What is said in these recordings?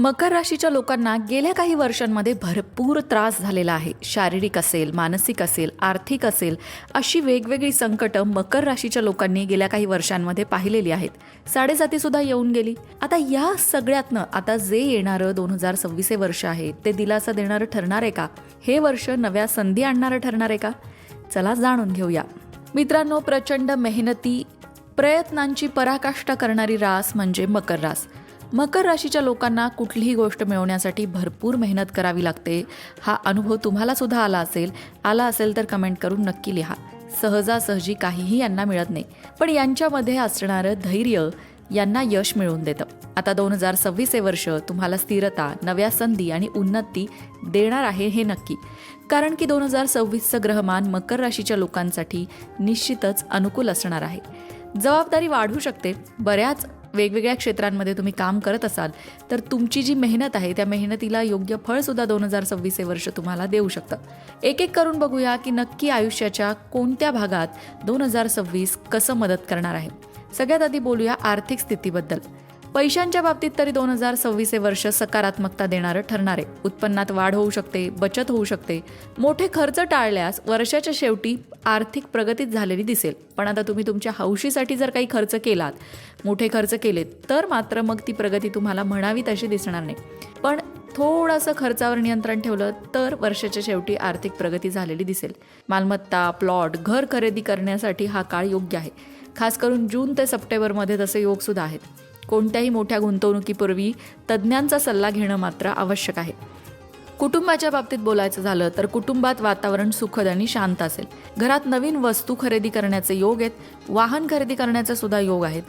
मकर राशीच्या लोकांना गेल्या काही वर्षांमध्ये भरपूर त्रास झालेला आहे. शारीरिक असेल मानसिक असेल आर्थिक असेल अशी वेगवेगळी संकटं मकर राशीच्या लोकांनी गेल्या काही वर्षांमध्ये पाहिलेली आहेत. साडेसातीसुद्धा येऊन गेली. आता या सगळ्यातनं आता जे येणारं दोन हजार सव्वीस हे वर्ष आहे ते दिलासा देणारं ठरणार आहे का? हे वर्ष नव्या संधी आणणारं ठरणार आहे का? चला जाणून घेऊया. मित्रांनो प्रचंड मेहनती प्रयत्नांची पराकाष्ठा करणारी रास म्हणजे मकर रास. मकर राशीच्या लोकांना कुठलीही गोष्ट मिळवण्यासाठी भरपूर मेहनत करावी लागते. हा अनुभव तुम्हाला सुद्धा आला असेल. आला असेल तर कमेंट करून नक्की लिहा. सहजासहजी काहीही यांना मिळत नाही. पण यांच्यामध्ये असणारं धैर्य यांना यश मिळवून देतं. आता दोन हजार सव्वीस हे वर्ष तुम्हाला स्थिरता नव्या संधी आणि उन्नती देणार आहे हे नक्की. कारण की दोन हजार सव्वीसचं ग्रहमान मकर राशीच्या लोकांसाठी निश्चितच अनुकूल असणार आहे. जबाबदारी वाढू शकते. बऱ्याच वेगवेगळ्या क्षेत्रांमध्ये तुम्ही काम करत असाल तर तुमची जी मेहनत आहे त्या मेहनतीला योग्य फळसुद्धा दोन हजार सव्वीस हे वर्ष तुम्हाला देऊ शकतं. एक एक करून बघूया की नक्की आयुष्याच्या कोणत्या भागात दोन हजार सव्वीस कसं मदत करणार आहे. सगळ्यात आधी बोलूया आर्थिक स्थितीबद्दल. पैशांच्या बाबतीत तरी दोन हजार सव्वीस हे वर्ष सकारात्मकता देणारं ठरणार. आहे उत्पन्नात वाढ होऊ शकते बचत होऊ शकते. मोठे खर्च टाळल्यास वर्षाच्या शेवटी आर्थिक प्रगतीच झालेली दिसेल. पण आता तुम्ही तुमच्या हौशीसाठी जर काही खर्च केलात मोठे खर्च केलेत तर मात्र मग ती प्रगती तुम्हाला म्हणावी तशी दिसणार नाही. पण थोडंसं खर्चावर नियंत्रण ठेवलं तर वर्षाच्या शेवटी आर्थिक प्रगती झालेली दिसेल. मालमत्ता प्लॉट घर खरेदी करण्यासाठी हा काळ योग्य आहे. खास करून जून ते सप्टेंबरमध्ये तसे योगसुद्धा आहेत. कोणत्याही मोठ्या गुंतवणुकीपूर्वी तज्ज्ञांचा सल्ला घेणं मात्र आवश्यक आहे. कुटुंबाच्या बाबतीत बोलायचं झालं तर कुटुंबात वातावरण सुखद आणि शांत असेल. घरात नवीन वस्तू खरेदी करण्याचे योग आहेत वाहन खरेदी करण्याचे सुद्धा योग आहेत.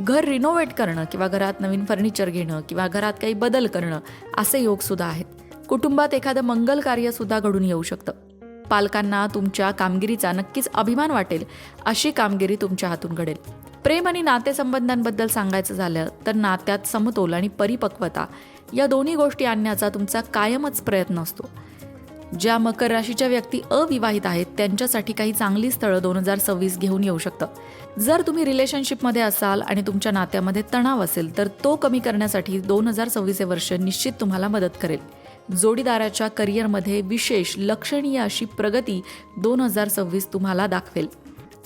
घर रिनोव्हेट करणं किंवा घरात नवीन फर्निचर घेणं किंवा घरात काही बदल करणं असे योग सुद्धा आहेत. कुटुंबात एखादं मंगल कार्य सुद्धा घडून येऊ शकतं. पालकांना तुमच्या कामगिरीचा नक्कीच अभिमान वाटेल अशी कामगिरी तुमच्या हातून घडेल. प्रेम आणि नातेसंबंधांबद्दल सांगायचं झालं तर नात्यात समतोल आणि परिपक्वता या दोन्ही गोष्टी आणण्याचा तुमचा कायमच प्रयत्न असतो. ज्या मकर राशीच्या व्यक्ती अविवाहित आहेत त्यांच्यासाठी काही चांगली स्थळं दोन हजार सव्वीस घेऊन येऊ शकतं. जर तुम्ही रिलेशनशिपमध्ये असाल आणि तुमच्या नात्यामध्ये तणाव असेल तर तो कमी करण्यासाठी दोन हजार सव्वीस हे वर्ष निश्चित तुम्हाला मदत करेल. जोडीदाराच्या करिअरमध्ये विशेष लक्षणीय अशी प्रगती दोन हजार सव्वीस तुम्हाला दाखवेल.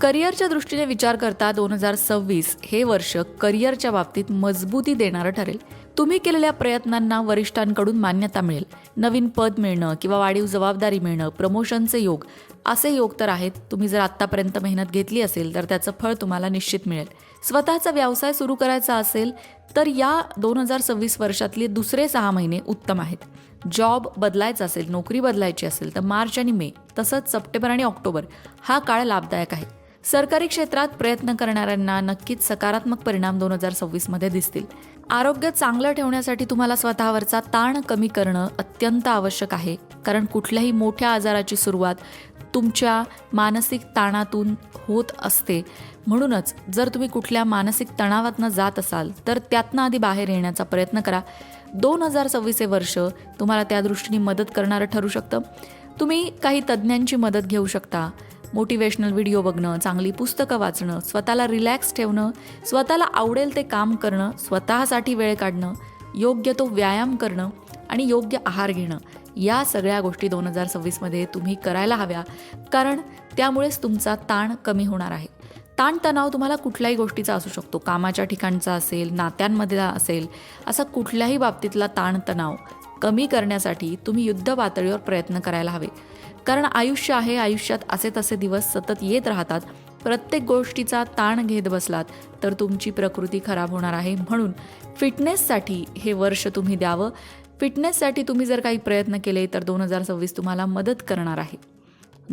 करिअरच्या दृष्टीने विचार करता दोन हजार सव्वीस हे वर्ष करिअरच्या बाबतीत मजबूती देणारं ठरेल. तुम्ही केलेल्या प्रयत्नांना वरिष्ठांकडून मान्यता मिळेल. नवीन पद मिळणं किंवा वाढीव जबाबदारी मिळणं प्रमोशनचे योग असे योग तर आहेत. तुम्ही जर आत्तापर्यंत मेहनत घेतली असेल तर त्याचं फळ तुम्हाला निश्चित मिळेल. स्वतःचा व्यवसाय सुरू करायचा असेल तर या दोन हजार सव्वीस वर्षातले दुसरे सहा महिने उत्तम आहेत. जॉब बदलायचा असेल नोकरी बदलायची असेल तर मार्च आणि मे तसंच सप्टेंबर आणि ऑक्टोबर हा काळ लाभदायक आहे. सरकारी क्षेत्रात प्रयत्न करणाऱ्यांना नक्कीच सकारात्मक परिणाम दोन हजार सव्वीसमध्ये दिसतील. आरोग्य चांगलं ठेवण्यासाठी तुम्हाला स्वतःवरचा ताण कमी करणं अत्यंत आवश्यक आहे कारण कुठल्याही मोठ्या आजाराची सुरुवात तुमच्या मानसिक ताणातून होत असते. म्हणूनच जर तुम्ही कुठल्या मानसिक तणावातनं जात असाल तर त्यातनं आधी बाहेर येण्याचा प्रयत्न करा. दोन हजार सव्वीस हे वर्ष तुम्हाला त्या दृष्टीने मदत करणारं ठरू शकतं. तुम्ही काही तज्ज्ञांची मदत घेऊ शकता. मोटिवेशनल व्हिडिओ बघणं चांगली पुस्तकं वाचणं स्वतःला रिलॅक्स ठेवणं स्वतःला आवडेल ते काम करणं स्वतःसाठी वेळ काढणं योग्य तो व्यायाम करणं आणि योग्य आहार घेणं या सगळ्या गोष्टी दोन हजार सव्वीसमध्ये तुम्ही करायला हव्या. कारण त्यामुळेच तुमचा ताण कमी होणार आहे. ताणतणाव तुम्हाला कुठल्याही गोष्टीचा असू शकतो. कामाच्या ठिकाणचा असेल नात्यांमधला असेल असा कुठल्याही बाबतीतला ताणतणाव कमी करण्यासाठी तुम्ही युद्ध पातळीवर प्रयत्न करायला हवे. कारण आयुष्य आहे आयुष्यात असे तसे दिवस सतत येत राहतात. प्रत्येक गोष्टीचा ताण घेत बसलात तर तुमची प्रकृती खराब होणार आहे म्हणून फिटनेससाठी हे वर्ष तुम्ही द्यावं. फिटनेससाठी तुम्ही जर काही प्रयत्न केले तर दोन हजार सव्वीस तुम्हाला मदत करणार आहे.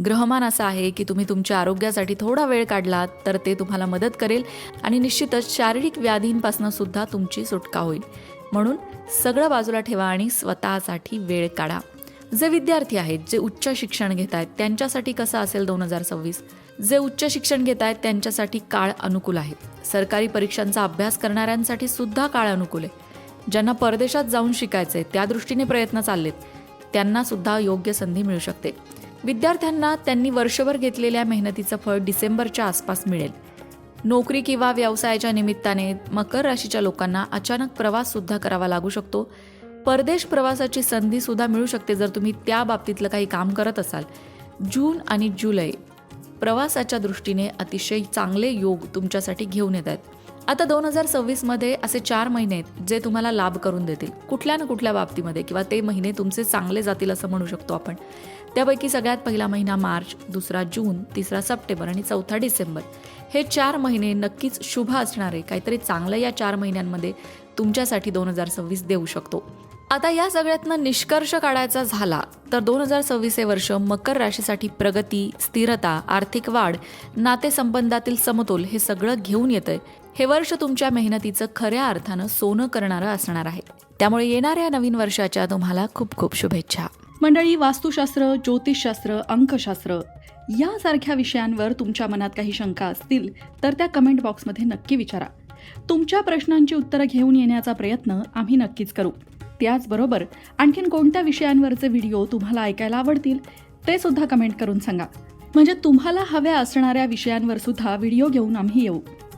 ग्रहमान असं आहे की तुम्ही तुमच्या आरोग्यासाठी थोडा वेळ काढलात तर ते तुम्हाला मदत करेल आणि निश्चितच शारीरिक व्याधींपासून सुद्धा तुमची सुटका होईल. म्हणून सगळं बाजूला ठेवा आणि स्वतःसाठी वेळ काढा. जे विद्यार्थी आहेत जे उच्च शिक्षण घेत आहेत त्यांच्यासाठी कसं असेल दोन हजार सव्वीस? जे उच्च शिक्षण घेत आहेत त्यांच्यासाठी काळ अनुकूल आहे. सरकारी परीक्षांचा अभ्यास करणाऱ्यांसाठी सुद्धा काळ अनुकूल आहे. ज्यांना परदेशात जाऊन शिकायचे त्या दृष्टीने प्रयत्न चाललेत त्यांना सुद्धा योग्य संधी मिळू शकते. विद्यार्थ्यांना त्यांनी वर्षभर घेतलेल्या मेहनतीचं फळ डिसेंबरच्या आसपास मिळेल. नोकरी किंवा व्यवसायाच्या निमित्ताने मकर राशीच्या लोकांना अचानक प्रवास सुद्धा करावा लागू शकतो. परदेश प्रवासाची संधीसुद्धा मिळू शकते जर तुम्ही त्या बाबतीतलं काही काम करत असाल. जून आणि जुलै प्रवासाच्या दृष्टीने अतिशय चांगले योग तुमच्यासाठी घेऊन येत आहेत. आता दोन हजार सव्वीसमध्ये असे चार महिने आहेत जे तुम्हाला लाभ करून देतील कुठल्या ना कुठल्या बाबतीमध्ये किंवा ते महिने तुमचे चांगले जातील असं म्हणू शकतो आपण. त्यापैकी सगळ्यात पहिला महिना मार्च दुसरा जून तिसरा सप्टेंबर आणि चौथा डिसेंबर. हे चार महिने नक्कीच शुभ असणारे काहीतरी चांगलं या चार महिन्यांमध्ये तुमच्यासाठी दोन हजार सव्वीस देऊ शकतो. आता या सगळ्यातनं निष्कर्ष काढायचा झाला तर दोन हजार सव्वीस हे वर्ष मकर राशीसाठी प्रगती स्थिरता आर्थिक वाढ नातेसंबंधातील समतोल हे सगळं घेऊन येतंय. हे वर्ष तुमच्या मेहनतीचं खऱ्या अर्थानं सोनं करणारं असणार आहे. त्यामुळे येणाऱ्या नवीन वर्षाच्या तुम्हाला खूप खूप शुभेच्छा. मंडळी वास्तुशास्त्र ज्योतिषशास्त्र अंकशास्त्र यासारख्या विषयांवर तुमच्या मनात काही शंका असतील तर त्या कमेंट बॉक्समध्ये नक्की विचारा. तुमच्या प्रश्नांची उत्तरं घेऊन येण्याचा प्रयत्न आम्ही नक्कीच करू. त्याचबरोबर आणखीन कोणत्या विषयांवरचे व्हिडिओ तुम्हाला ऐकायला आवडतील ते सुद्धा कमेंट करून सांगा. म्हणजे तुम्हाला हव्या असणाऱ्या विषयांवर सुद्धा व्हिडिओ घेऊन आम्ही येऊ.